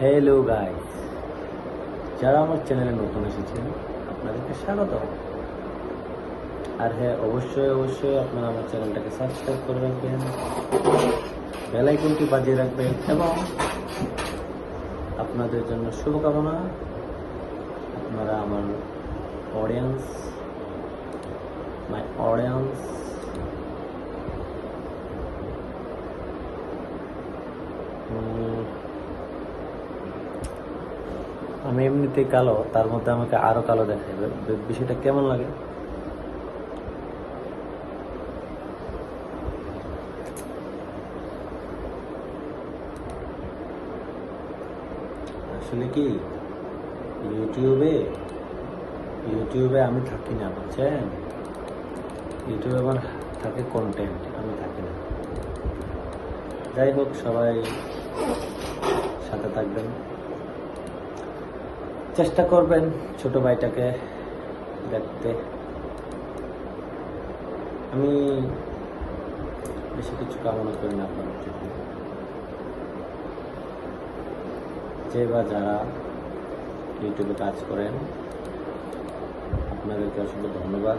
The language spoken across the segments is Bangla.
হ্যালো গাইস যারা আমার চ্যানেলে নতুন এসেছেন, আপনাদেরকে স্বাগত আর হ্যাঁ অবশ্যই অবশ্যই আপনারা আমার চ্যানেলটাকে সাবস্ক্রাইব করে রাখবেন বেল আইকনটি বাজিয়ে রাখবেন, এবং আপনাদের জন্য শুভকামনা। আপনারা আমার অডিয়েন্স মাই অডিয়েন্স আমি এমনিতেই কালো, তার মধ্যে আমাকে আরও কালো দেখাবে বিষয়টা কেমন লাগে? আসলে কি, ইউটিউবে ইউটিউবে আমি থাকি না, বুঝছেন? ইউটিউবে আমার থাকে কন্টেন্ট আমি থাকি না। যাই হোক, সবাই সাথে থাকবেন। চেষ্টা করবেন ছোট ভাইটাকে দেখতে। আমি বেশি কিছু কামনা করি না আপনার জন্য। যে বা যারা ইউটিউবে কাজ করেন, আপনাদেরকে অসংখ্য ধন্যবাদ।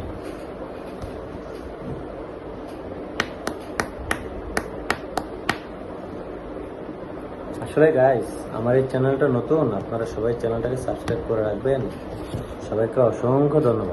আসলে গাইস আমার এই চ্যানেলটা নতুন, আপনারা সবাই চ্যানেলটাকে সাবস্ক্রাইব করে রাখবেন। সবাইকে অসংখ্য ধন্যবাদ।